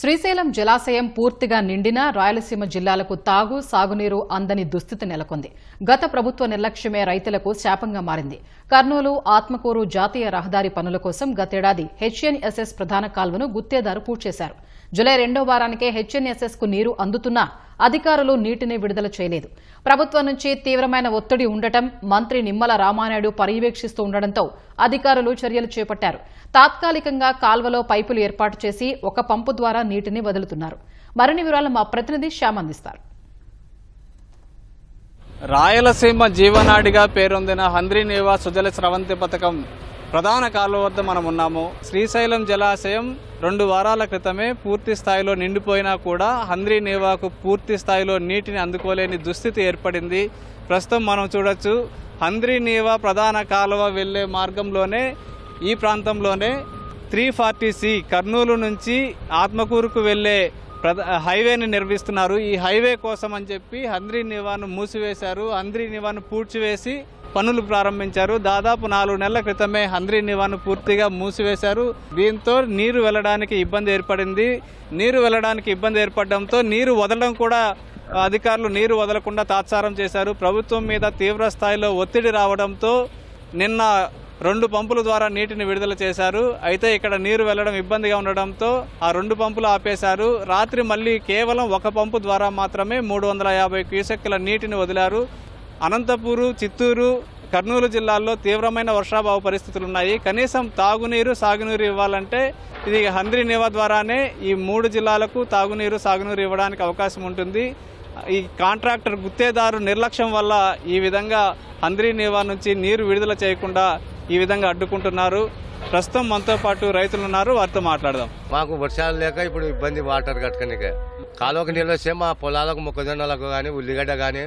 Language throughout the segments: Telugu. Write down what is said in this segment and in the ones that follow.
శ్రీశైలం జలాశయం పూర్తిగా నిండినా రాయలసీమ జిల్లాలకు తాగు సాగునీరు అందని దుస్థితి నెలకొంది. గత ప్రభుత్వ నిర్లక్ష్యమే రైతులకు శాపంగా మారింది. కర్నూలు ఆత్మకూరు జాతీయ రహదారి పనుల కోసం గతేడాది హెచ్ఎన్ఎస్ఎస్ ప్రధాన కాల్వను గుత్తేదారు పూర్తి చేశారు జులై రెండో వారానికే హెచ్ఎన్ఎస్ఎస్కు నీరు అందుతున్నా అధికారులు నీటిని విడుదల చేయలేదు. ప్రభుత్వం నుంచి తీవ్రమైన ఒత్తిడి ఉండటం మంత్రి నిమ్మల రామానాయుడు పర్యవేక్షిస్తూ ఉండడంతో అధికారులు చర్యలు చేపట్టారు. తాత్కాలికంగా కాల్వలో పైపులు ఏర్పాటు చేసి ఒక పంపు ద్వారా నీటిని వదులుతున్నారు. మరిన్ని వివరాలు మా ప్రతినిధి శ్యామ్ అందిస్తారు. రాయలసీమ జీవనాడిగా పేరొందిన హంద్రీనేవా సుజల స్రవంతి పథకం ప్రధాన కాలువ వద్ద మనం ఉన్నాము. శ్రీశైలం జలాశయం రెండు వారాల క్రితమే పూర్తి స్థాయిలో నిండిపోయినా కూడా హంద్రీనేవాకు పూర్తి స్థాయిలో నీటిని అందుకోలేని దుస్థితి ఏర్పడింది. ప్రస్తుతం మనం చూడొచ్చు హంద్రీనేవా ప్రధాన కాలువ వెళ్ళే మార్గంలోనే ఈ ప్రాంతంలోనే త్రీ ఫార్టీ సి కర్నూలు నుంచి ఆత్మకూరుకు వెళ్ళే హైవేని నిర్మిస్తున్నారు. ఈ హైవే కోసం అని చెప్పి హంద్రీ నివాను మూసివేశారు. హంద్రీ నివాను పూడ్చివేసి పనులు ప్రారంభించారు. దాదాపు నాలుగు నెలల క్రితమే హంద్రీ నివాను పూర్తిగా మూసివేశారు. దీంతో నీరు వెళ్ళడానికి ఇబ్బంది ఏర్పడింది. నీరు వెళ్ళడానికి ఇబ్బంది ఏర్పడడంతో నీరు వదలడం కూడా అధికారులు నీరు వదలకుండా తాత్సారం చేశారు. ప్రభుత్వం మీద తీవ్ర స్థాయిలో ఒత్తిడి రావడంతో నిన్న రెండు పంపుల ద్వారా నీటిని విడుదల చేశారు. అయితే ఇక్కడ నీరు వెళ్ళడం ఇబ్బందిగా ఉండడంతో ఆ రెండు పంపులు ఆపేశారు. రాత్రి మళ్ళీ కేవలం ఒక పంపు ద్వారా మాత్రమే మూడు వందల యాభై క్యూసెక్కుల నీటిని వదిలారు. అనంతపూరు చిత్తూరు కర్నూలు జిల్లాల్లో తీవ్రమైన వర్షాభావ పరిస్థితులు ఉన్నాయి కనీసం తాగునీరు సాగునీరు ఇవ్వాలంటే ఇది హంద్రీ నేవా ద్వారానే ఈ మూడు జిల్లాలకు తాగునీరు సాగునీరు ఇవ్వడానికి అవకాశం ఉంటుంది. ఈ కాంట్రాక్టర్ గుత్తేదారు నిర్లక్ష్యం వల్ల ఈ విధంగా హంద్రి నేవా నుంచి నీరు విడుదల చేయకుండా ఈ విధంగా అడ్డుకుంటున్నారు. ప్రస్తుతం మనతో పాటు రైతులు ఉన్నారు. వారితో మాట్లాడదాం. మాకు వర్షాలు లేక ఇప్పుడు ఇబ్బంది వాటర్ కట్టుకనికే కాలువకి నీళ్ళు వస్తే మా పొలాలకు మొక్కజొన్నలకు కానీ ఉల్లిగడ్డ కానీ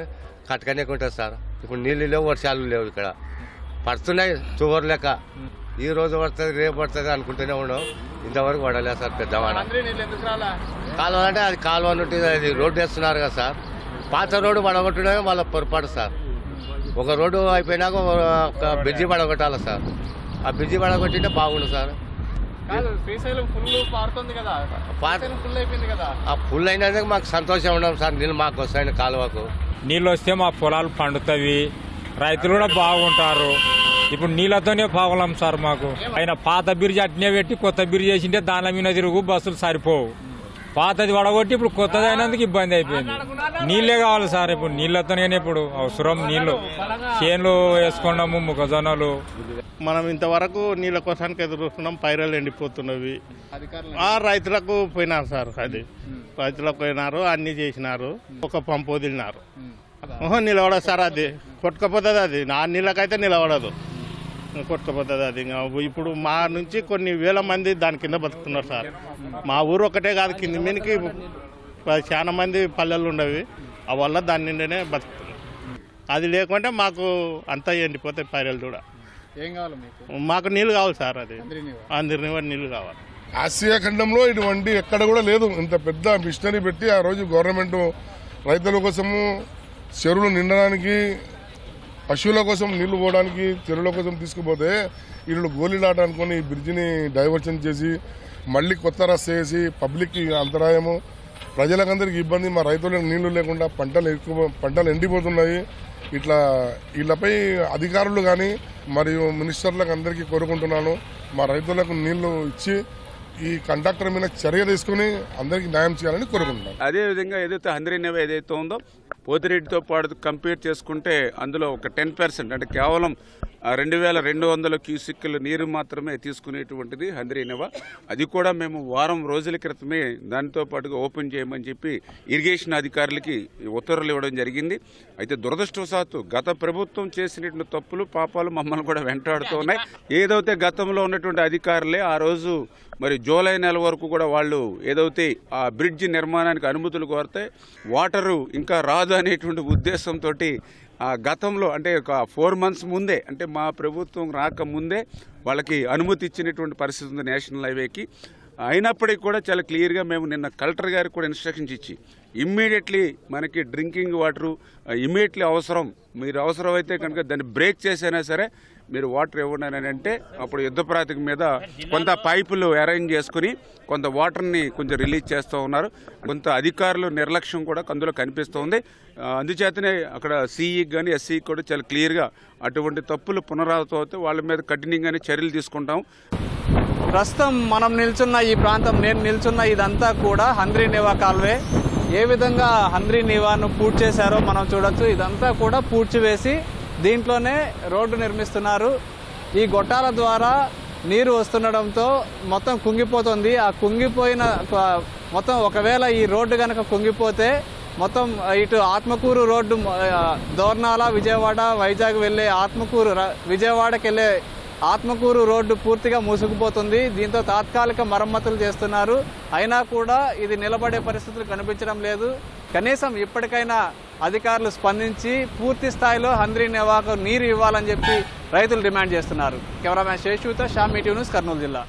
కట్టుకనే ఉంటుంది సార్. ఇప్పుడు నీళ్ళు లేవు వర్షాలు లేవు ఇక్కడ. పడుతున్నాయి చువర్ లెక్క. ఈ రోజు పడుతుంది రేపు పడుతుంది అనుకుంటూనే ఉండవు ఇంతవరకు పడలేదు సార్ పెద్దవాడ కాలువ అంటే అది కాలువ నుండి అది రోడ్డు వేస్తున్నారు కదా సార్. పాత రోడ్డు పడగొట్టడమే వాళ్ళ పొరపాటు సార్. ఒక రోడ్డు అయిపోయినాక ఒక బ్రిడ్జి పడగొట్టాలి సార్. ఆ బ్రిడ్జి పడగొట్టింటే బాగుండు సార్. ఫుల్ పారుతుంది కదా. పాత ఫుల్ అయిపోయింది కదా. ఆ ఫుల్ అయినందుకు మాకు సంతోషం ఉండడం సార్ నీళ్ళు మాకు వస్తాయని కాలువకు. నీళ్ళు వస్తే మా పొలాలు పండుతాయి. రైతులు కూడా బాగుంటారు. ఇప్పుడు నీళ్ళతోనే బాగలం సార్ మాకు. ఆయన పాత బిర్జి అట్నే పెట్టి కొత్త బిర్జి చేసింటే దాని మీద తిరుగు బస్సులు సరిపోవు. పాతది వడగొట్టి ఇప్పుడు కొత్తది అయినందుకు ఇబ్బంది అయిపోయింది. నీళ్ళే కావాలి సార్ ఇప్పుడు నీళ్ళతోనే ఇప్పుడు అవసరం నీళ్ళు చేన్లు వేసుకున్నాము మొక్కజొన్నలు. మనం ఇంతవరకు నీళ్ళ కోసానికి ఎదురు చూస్తున్నాం పైరలు ఎండిపోతున్నవి. ఆ రైతులకు పోయినారు సార్ అది. రైతులకు పోయినారు అన్ని చేసినారు ఒక పంపు వదిలినారు. ఓహో నిలవడదు సార్ అది. కొట్టుకపోతుంది అది. నా నీళ్ళకైతే నిలవడదు కొట్టుకపోతుంది అది. ఇంకా ఇప్పుడు మా నుంచి కొన్ని వేల మంది దాని కింద బతుకుతున్నారు సార్. మా ఊరు ఒకటే కాదు కింది మీదకి చాలా మంది పల్లెలు ఉండవి. ఆ వల్ల దాని నిండనే బతుకుతున్నారు అది లేకుంటే మాకు అంతా ఎండిపోతాయి పైరలు కూడా. ఏం కావాలి మీకు? మాకు నీళ్ళు కావాలి సార్ అది. అందరిని కూడా నీళ్ళు కావాలి. ఆసియా ఖండంలో ఇటువంటి ఎక్కడ కూడా లేదు. ఇంత పెద్ద మిషనరీ పెట్టి ఆ రోజు గవర్నమెంట్ రైతుల కోసము చెరువులు నిండడానికి పశువుల కోసం నీళ్ళు పోవడానికి చెరువుల కోసం తీసుకుపోతే వీళ్ళు గోళీలాట అనుకొని ఈ బ్రిడ్జిని డైవర్షన్ చేసి మళ్ళీ కొత్త రస్త వేసి పబ్లిక్కి అంతరాయము. ప్రజలకందరికి ఇబ్బంది మా రైతులకు నీళ్ళు లేకుండా పంటలు ఎక్కువ పంటలు ఎండిపోతున్నాయి. ఇట్లా వీళ్ళపై అధికారులు కానీ మరియు మినిస్టర్లకు అందరికీ కోరుకుంటున్నాను. మా రైతులకు నీళ్ళు ఇచ్చి ఈ కండక్టర్ మీద చర్య తీసుకుని అందరికీ న్యాయం చేయాలని కోరుకుంటున్నాను అదే విధంగా ఏదైతే హంద్రీనవ ఏదైతే ఉందో పోతిరెడ్డితో పాటు కంపేర్ చేసుకుంటే అందులో ఒక టెన్ పర్సెంట్ అంటే కేవలం రెండు వేల రెండు వందల క్యూసిక్ల నీరు మాత్రమే తీసుకునేటువంటిది హంద్రీనేవ అది కూడా మేము వారం రోజుల క్రితమే దానితో పాటుగా ఓపెన్ చేయమని చెప్పి ఇరిగేషన్ అధికారులకి ఉత్తర్వులు ఇవ్వడం జరిగింది. అయితే దురదృష్టవశాత్తు గత ప్రభుత్వం చేసినటువంటి తప్పులు పాపాలు మమ్మల్ని కూడా వెంటాడుతూ ఉన్నాయి. ఏదైతే గతంలో ఉన్నటువంటి అధికారులే ఆ రోజు మరి జూలై నెల వరకు కూడా వాళ్ళు ఏదైతే ఆ బ్రిడ్జ్ నిర్మాణానికి అనుమతులు కోరితే వాటరు ఇంకా రాదు అనేటువంటి ఉద్దేశంతో గతంలో అంటే ఒక ఫోర్ మంత్స్ ముందే అంటే మా ప్రభుత్వం రాకముందే వాళ్ళకి అనుమతి ఇచ్చినటువంటి పరిస్థితి ఉంది నేషనల్ హైవేకి. అయినప్పటికీ కూడా చాలా క్లియర్గా మేము నిన్న కలెక్టర్ గారికి కూడా ఇన్స్ట్రక్షన్స్ ఇచ్చి ఇమ్మీడియట్లీ మనకి డ్రింకింగ్ వాటరు ఇమ్మీడియట్లీ అవసరం. మీరు అవసరమైతే కనుక దాన్ని బ్రేక్ చేసైనా సరే మీరు వాటర్ ఇవ్వండి అని అంటే అప్పుడు యుద్ధ ప్రాతిక మీద కొంత పైపులు అరేంజ్ చేసుకుని కొంత వాటర్ని కొంచెం రిలీజ్ చేస్తూ ఉన్నారు. కొంత అధికారులు నిర్లక్ష్యం కూడా అందులో కనిపిస్తోంది అందుచేతనే అక్కడ సిఈకి కానీ ఎస్సీకి కూడా చాలా క్లియర్గా అటువంటి తప్పులు పునరావృతం అవుతే వాళ్ళ మీద కఠినంగానే చర్యలు తీసుకుంటాం. ప్రస్తుతం మనం నిల్చున్న ఈ ప్రాంతం నేను నిల్చున్న ఇదంతా కూడా హంద్రీ నివా కాల్వే. ఏ విధంగా హంద్రీ నివాను పూర్తి చేశారో మనం చూడొచ్చు. ఇదంతా కూడా పూడ్చివేసి దీంట్లోనే రోడ్డు నిర్మిస్తున్నారు. ఈ గొట్టాల ద్వారా నీరు వస్తుండడంతో మొత్తం కుంగిపోతుంది. ఆ కుంగిపోయిన మొత్తం ఒకవేళ ఈ రోడ్డు కనుక కుంగిపోతే మొత్తం ఇటు ఆత్మకూరు రోడ్డు దోర్నాల విజయవాడ వైజాగ్ వెళ్ళే ఆత్మకూరు విజయవాడకి వెళ్ళే ఆత్మకూరు రోడ్డు పూర్తిగా మూసుకుపోతుంది. దీంతో తాత్కాలిక మరమ్మతులు చేస్తున్నారు. అయినా కూడా ఇది నిలబడే పరిస్థితులు కనిపించడం లేదు. కనీసం ఇప్పటికైనా అధికారులు స్పందించి పూర్తి స్థాయిలో హంద్రీ నెవాకు నీరు ఇవ్వాలని చెప్పి రైతులు డిమాండ్ చేస్తున్నారు. కెమెరామ్యాన్ శేషుతో షామీ న్యూస్ కర్నూలు జిల్లా.